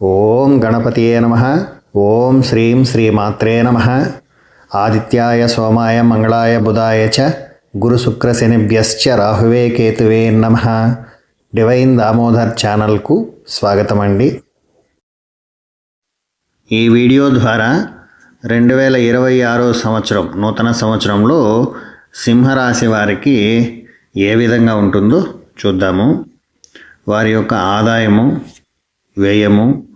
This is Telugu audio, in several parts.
ఓం గణపతియే నమ. ఓం శ్రీం శ్రీమాత్రే నమ. ఆదిత్యాయ సోమాయ మంగళాయ బుధాయ చ గురుశుక్రశనిభ్యశ్చ రాహువే కేతువే నమ. డివైన్ దామోదర్ ఛానల్కు స్వాగతం అండి ఈ వీడియో ద్వారా రెండు వేల ఇరవై ఆరో సంవత్సరం నూతన సంవత్సరంలో సింహరాశి వారికి ఏ విధంగా ఉంటుందో చూద్దాము. వారి యొక్క ఆదాయము వ్యయము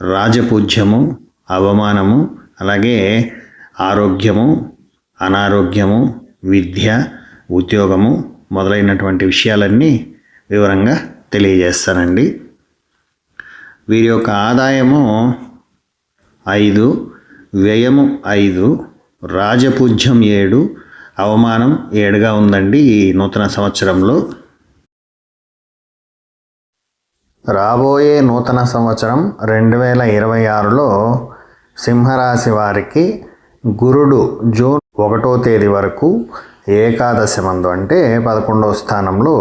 రాజపూజ్యము అవమానము అలాగే ఆరోగ్యము అనారోగ్యము విద్య ఉద్యోగము మొదలైనటువంటి విషయాలన్నీ వివరంగా తెలియజేస్తానండి. వీరి యొక్క ఆదాయము ఐదు వ్యయము ఐదు రాజపూజ్యం ఏడు అవమానం ఏడుగా ఉందండి ఈ నూతన సంవత్సరంలో. రాబోయే నూతన సంవత్సరం రెండు వేల ఇరవై ఆరులో సింహరాశి వారికి గురుడు జూన్ ఒకటో తేదీ వరకు ఏకాదశి మందు అంటే పదకొండవ స్థానంలో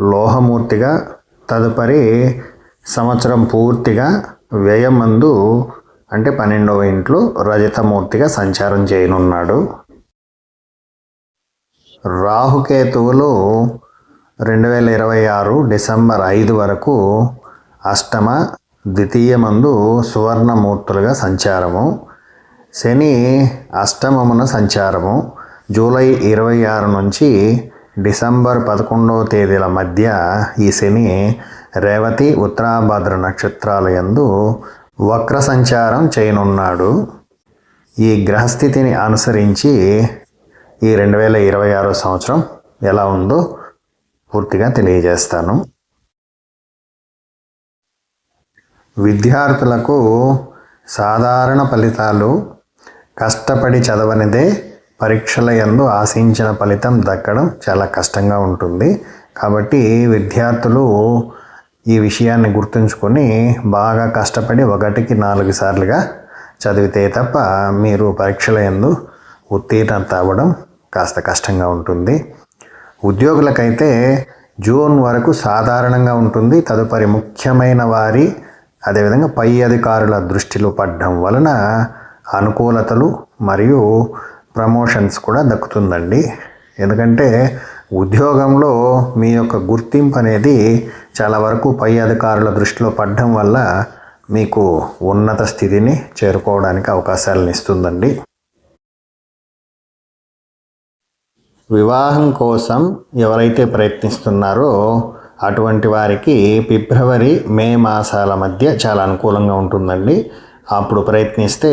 లోహమూర్తిగా తదుపరి సంవత్సరం పూర్తిగా వ్యయమందు అంటే పన్నెండవ ఇంట్లో రజతమూర్తిగా సంచారం చేయనున్నాడు. రాహుకేతువులు రెండు వేల ఇరవై ఆరు డిసెంబర్ ఐదు వరకు అష్టమ ద్వితీయమందు సువర్ణమూర్తులుగా సంచారము. శని అష్టమమున సంచారము. జూలై ఇరవై ఆరు నుంచి డిసెంబర్ పదకొండవ తేదీల మధ్య ఈ శని రేవతి ఉత్తరాభద్ర నక్షత్రాలయందు వక్ర సంచారం చేయనున్నాడు. ఈ గ్రహస్థితిని అనుసరించి ఈ రెండు వేల ఇరవై ఆరో సంవత్సరం ఎలా ఉందో పూర్తిగా తెలియజేస్తాను. విద్యార్థులకు సాధారణ ఫలితాలు కష్టపడి చదవనిదే పరీక్షల యందు ఆశించిన ఫలితం దక్కడం చాలా కష్టంగా ఉంటుంది. కాబట్టి విద్యార్థులు ఈ విషయాన్ని గుర్తుంచుకొని బాగా కష్టపడి ఒకటికి నాలుగు సార్లుగా చదివితే తప్ప మీరు పరీక్షల యందు ఉత్తీర్ణత అవ్వడం కాస్త కష్టంగా ఉంటుంది. ఉద్యోగులకైతే జూన్ వరకు సాధారణంగా ఉంటుంది. తదుపరి ముఖ్యమైన వారి అదేవిధంగా పై అధికారుల దృష్టిలో పడడం వలన అనుకూలతలు మరియు ప్రమోషన్స్ కూడా దక్కుతుందండి. ఎందుకంటే ఉద్యోగంలో మీ యొక్క గుర్తింపు అనేది చాలా వరకు పై అధికారుల దృష్టిలో పడడం వల్ల మీకు ఉన్నత స్థితిని చేరుకోవడానికి అవకాశాలను ఇస్తుందండి. వివాహం కోసం ఎవరైతే ప్రయత్నిస్తున్నారో అటువంటి వారికి ఫిబ్రవరి మే మాసాల మధ్య చాలా అనుకూలంగా ఉంటుందండి. అప్పుడు ప్రయత్నిస్తే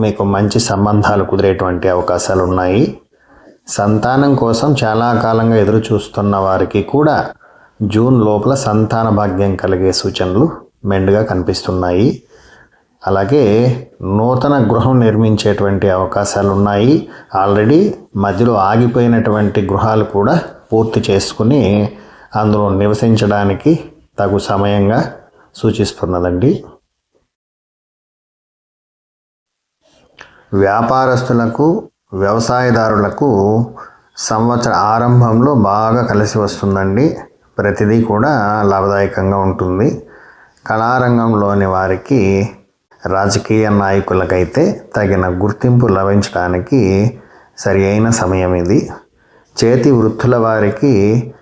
మీకు మంచి సంబంధాలు కుదిరేటువంటి అవకాశాలు ఉన్నాయి. సంతానం కోసం చాలా కాలంగా ఎదురు చూస్తున్న వారికి కూడా జూన్ లోపల సంతాన భాగ్యం కలిగే సూచనలు మెండుగా కనిపిస్తున్నాయి. అలాగే నూతన గృహం నిర్మించేటువంటి అవకాశాలు ఉన్నాయి ఆల్రెడీ మధ్యలో ఆగిపోయినటువంటి గృహాలు కూడా పూర్తి చేసుకుని అందులో నివసించడానికి తగు సమయంగా సూచిస్తున్నదండి. వ్యాపారస్తులకు వ్యవసాయదారులకు సంవత్సర ఆరంభంలో బాగా కలిసి వస్తుందండి. ప్రతిదీ కూడా లాభదాయకంగా ఉంటుంది. కళారంగంలోని వారికి రాజకీయ నాయకులకైతే తగిన గుర్తింపు లభించడానికి సరి అయిన సమయం ఇది. చేతి వృత్తుల వారికి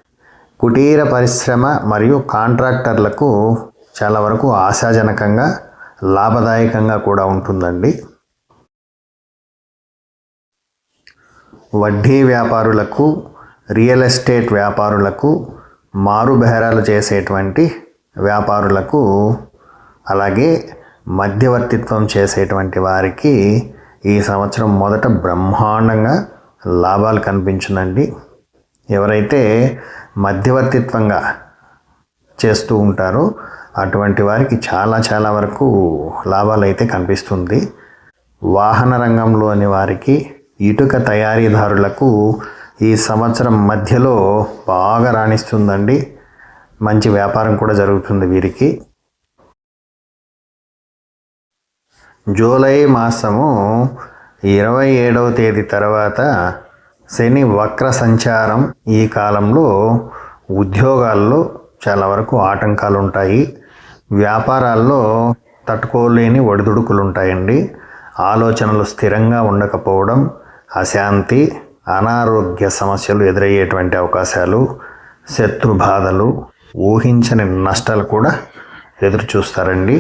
కుటీర పరిశ్రమ మరియు కాంట్రాక్టర్లకు చాలా వరకు ఆశాజనకంగా లాభదాయకంగా కూడా ఉంటుందండి. వడ్డీ వ్యాపారులకు రియల్ ఎస్టేట్ వ్యాపారులకు మారుబేరాలు చేసేటువంటి వ్యాపారులకు అలాగే మధ్యవర్తిత్వం చేసేటువంటి వారికి ఈ సంవత్సరం మొదట బ్రహ్మాండంగా లాభాలు కనిపించునండి ఎవరైతే మధ్యవర్తిత్వంగా చేస్తూ ఉంటారో అటువంటి వారికి చాలా చాలా వరకు లాభాలు అయితే కనిపిస్తుంది. వాహన రంగంలోని వారికి ఇటుక తయారీదారులకు ఈ సంవత్సరం మధ్యలో బాగా రాణిస్తుందండి. మంచి వ్యాపారం కూడా జరుగుతుంది వీరికి. జూలై మాసము ఇరవై ఏడవ తేదీ తర్వాత శని వక్ర సంచారం ఈ కాలంలో ఉద్యోగాల్లో చాలా వరకు ఆటంకాలు ఉంటాయి వ్యాపారాల్లో తట్టుకోలేని ఒడిదుడుకులు ఉంటాయండి ఆలోచనలు స్థిరంగా ఉండకపోవడం అశాంతి అనారోగ్య సమస్యలు ఎదురయ్యేటువంటి అవకాశాలు శత్రు బాధలు ఊహించని నష్టాలు కూడా ఎదురు చూస్తారండి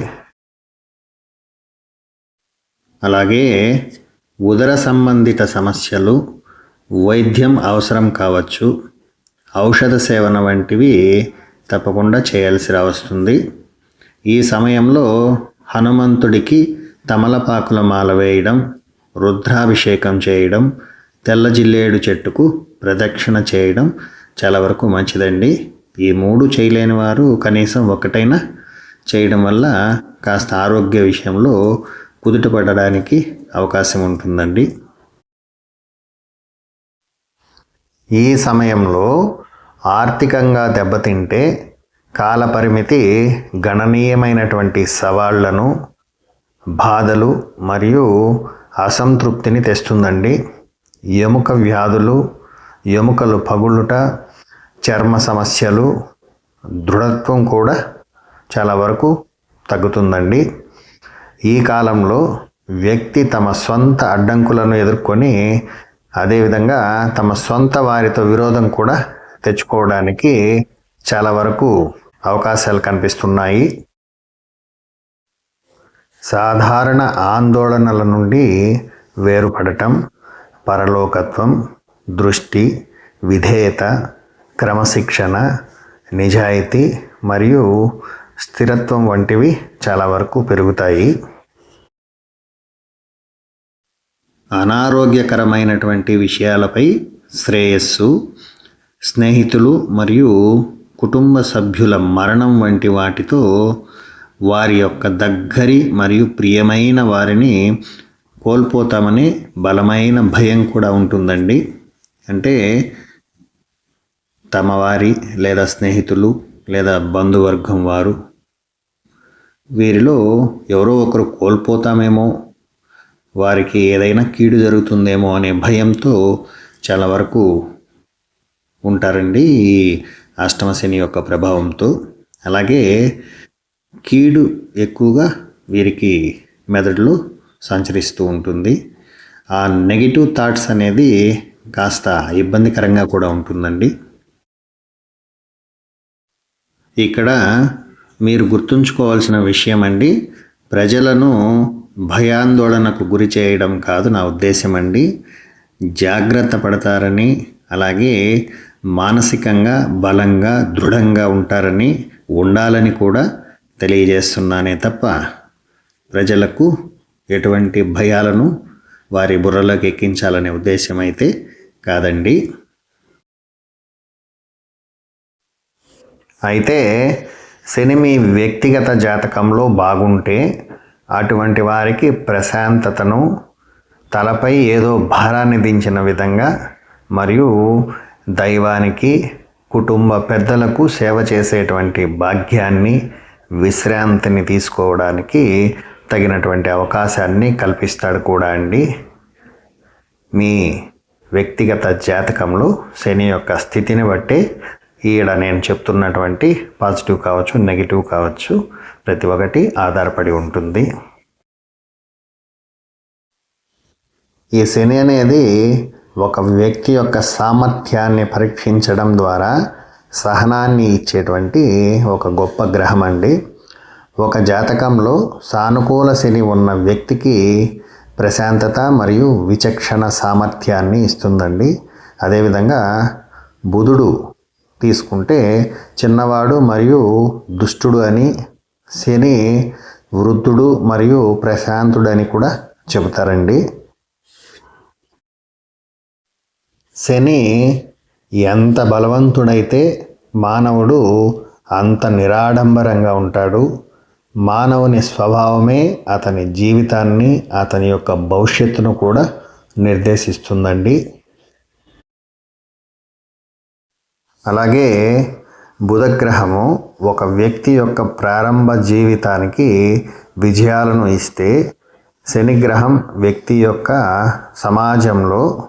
అలాగే ఉదర సంబంధిత సమస్యలు వైద్యం అవసరం కావచ్చు ఔషధ సేవన వంటివి తప్పకుండా చేయాల్సి వస్తుంది ఈ సమయంలో హనుమంతుడికి తమలపాకుల మాల వేయడం రుద్రాభిషేకం చేయడం తెల్ల జిల్లేడు చెట్టుకు ప్రదక్షిణ చేయడం చాలా వరకు మంచిదండి. ఈ మూడు చేయలేని వారు కనీసం ఒకటైనా చేయడం వల్ల కాస్త ఆరోగ్య విషయంలో కుదుటపడడానికి అవకాశం ఉంటుందండి. ఈ సమయంలో ఆర్థికంగా దెబ్బతింటే కాలపరిమితి గణనీయమైనటువంటి సవాళ్ళను బాధలు మరియు అసంతృప్తిని తెస్తుందండి. ఎముక వ్యాధులు ఎముకలు పగులుట చర్మ సమస్యలు దృఢత్వం కూడా చాలా వరకు తగ్గుతుందండి. ఈ కాలంలో వ్యక్తి తమ సొంత అడ్డంకులను ఎదుర్కొని అదేవిధంగా తమ సొంత వారితో విరోధం కూడా తెచ్చుకోవడానికి చాలా వరకు అవకాశాలు కనిపిస్తున్నాయి. సాధారణ ఆందోళనల నుండి వేరుపడటం పరలోకత్వం దృష్టి విధేయత క్రమశిక్షణ నిజాయితీ మరియు స్థిరత్వం వంటివి చాలా వరకు పెరుగుతాయి. అనారోగ్యకరమైనటువంటి విషయాలపై శ్రేయస్సు స్నేహితులు మరియు కుటుంబ సభ్యుల మరణం వంటి వాటితో వారి యొక్క దగ్గరి మరియు ప్రియమైన వారిని కోల్పోతామని బలమైన భయం కూడా ఉంటుందండి. అంటే తమ వారి లేదా స్నేహితులు లేదా బంధువర్గం వారు వీరిలో ఎవరో ఒకరు కోల్పోతామేమో వారికి ఏదైనా కీడు జరుగుతుందేమో అనే భయంతో చాలా వరకు ఉంటారండి ఈ అష్టమశని యొక్క ప్రభావంతో. అలాగే కీడు ఎక్కువగా వీరికి మెదడులో సంచరిస్తూ ఉంటుంది. ఆ నెగిటివ్ థాట్స్ అనేది కాస్త ఇబ్బందికరంగా కూడా ఉంటుందండి. ఇక్కడ మీరు గుర్తుంచుకోవాల్సిన విషయం అండి ప్రజలను భయాందోళనకు గురి చేయడం కాదు నా ఉద్దేశం అండి జాగ్రత్త పడతారని అలాగే మానసికంగా బలంగా దృఢంగా ఉంటారని ఉండాలని కూడా తెలియజేస్తున్నానే తప్ప ప్రజలకు ఎటువంటి భయాలను వారి బుర్రలోకి ఎక్కించాలనే ఉద్దేశం అయితే కాదండి. అయితే శని మీ వ్యక్తిగత జాతకంలో బాగుంటే అటువంటి వారికి ప్రశాంతతను తలపై ఏదో భారాన్ని దించిన విధంగా మరియు దైవానికి కుటుంబ పెద్దలకు సేవ చేసేటువంటి భాగ్యాన్ని విశ్రాంతిని తీసుకోవడానికి తగినటువంటి అవకాశాన్ని కల్పిస్తాడు కూడా అండి. మీ వ్యక్తిగత జాతకంలో శని యొక్క స్థితిని బట్టి ఈడ నేను చెప్తున్నటువంటి పాజిటివ్ కావచ్చు నెగిటివ్ కావచ్చు ప్రతి ఒక్కటి ఆధారపడి ఉంటుంది. ఈ శని అనేది ఒక వ్యక్తి యొక్క సామర్థ్యాన్ని పరీక్షించడం ద్వారా సహనాన్ని ఇచ్చేటువంటి ఒక గొప్ప గ్రహం అండి ఒక జాతకంలో సానుకూల శని ఉన్న వ్యక్తికి ప్రశాంతత మరియు విచక్షణ సామర్థ్యాన్ని ఇస్తుందండి. అదేవిధంగా బుధుడు తీసుకుంటే చిన్నవాడు మరియు దుష్టుడు అని శని వృద్ధుడు మరియు ప్రశాంతుడు అని కూడా చెబుతారండి. శని ఎంత బలవంతుడైతే మానవుడు అంత నిరాడంబరంగా ఉంటాడు. మానవుని స్వభావమే అతని జీవితాన్ని అతని యొక్క భవిష్యత్తును కూడా నిర్దేశిస్తుందండి. అలాగే బుధగ్రహము ఒక వ్యక్తి యొక్క ప్రారంభ జీవితానికి విజయాలను ఇస్తే శనిగ్రహం వ్యక్తి యొక్క సమాజంలో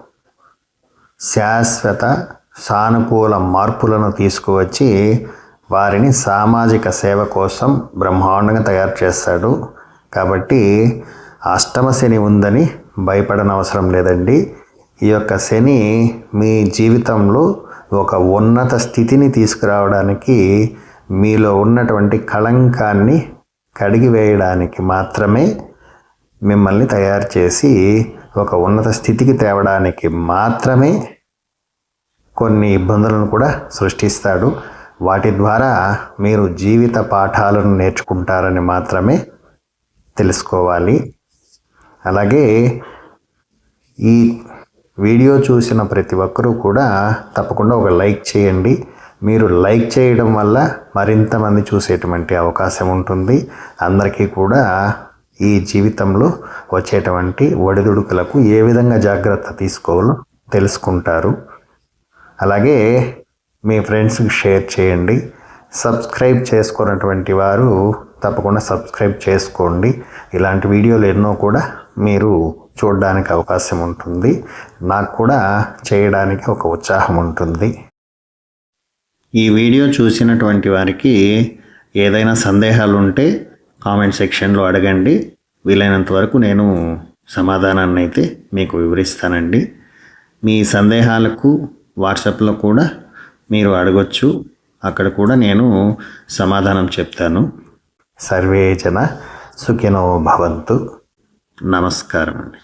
శాశ్వత సానుకూల మార్పులను తీసుకువచ్చి వారిని సామాజిక సేవ కోసం బ్రహ్మాండంగా తయారు చేస్తాడు. కాబట్టి అష్టమ శని ఉందని భయపడనవసరం లేదండి. ఈ యొక్క శని మీ జీవితంలో ఒక ఉన్నత స్థితిని తీసుకురావడానికి మీలో ఉన్నటువంటి కళంకాన్ని కడిగివేయడానికి మాత్రమే మిమ్మల్ని తయారు చేసి ఒక ఉన్నత స్థితికి తేవడానికి మాత్రమే కొన్ని ఇబ్బందులను కూడా సృష్టిస్తాడు. వాటి ద్వారా మీరు జీవిత పాఠాలను నేర్చుకుంటారని మాత్రమే తెలుసుకోవాలి. అలాగే ఈ వీడియో చూసిన ప్రతి ఒక్కరూ కూడా తప్పకుండా ఒక లైక్ చేయండి. మీరు లైక్ చేయడం వల్ల మరింత మంది చూసేటువంటి అవకాశం ఉంటుంది. అందరికీ కూడా ఈ జీవితంలో వచ్చేటువంటి ఒడిదుడుకులకు ఏ విధంగా జాగ్రత్త తీసుకోవాలో తెలుసుకుంటారు. అలాగే మీ ఫ్రెండ్స్కి షేర్ చేయండి. సబ్స్క్రైబ్ చేసుకున్నటువంటి వారు తప్పకుండా సబ్స్క్రైబ్ చేసుకోండి. ఇలాంటి వీడియోలు ఎన్నో కూడా మీరు చూడడానికి అవకాశం ఉంటుంది. నాకు కూడా చేయడానికి ఒక ఉత్సాహం ఉంటుంది. ఈ వీడియో చూసినటువంటి వారికి ఏదైనా సందేహాలు ఉంటే కామెంట్ సెక్షన్లో అడగండి. వీలైనంత వరకు నేను సమాధానాన్ని అయితే మీకు వివరిస్తానండి. మీ సందేహాలకు వాట్సాప్లో కూడా మీరు అడగొచ్చు. అక్కడ కూడా నేను సమాధానం చెప్తాను. సర్వే జన సుఖినో భవంతు. నమస్కారం అండి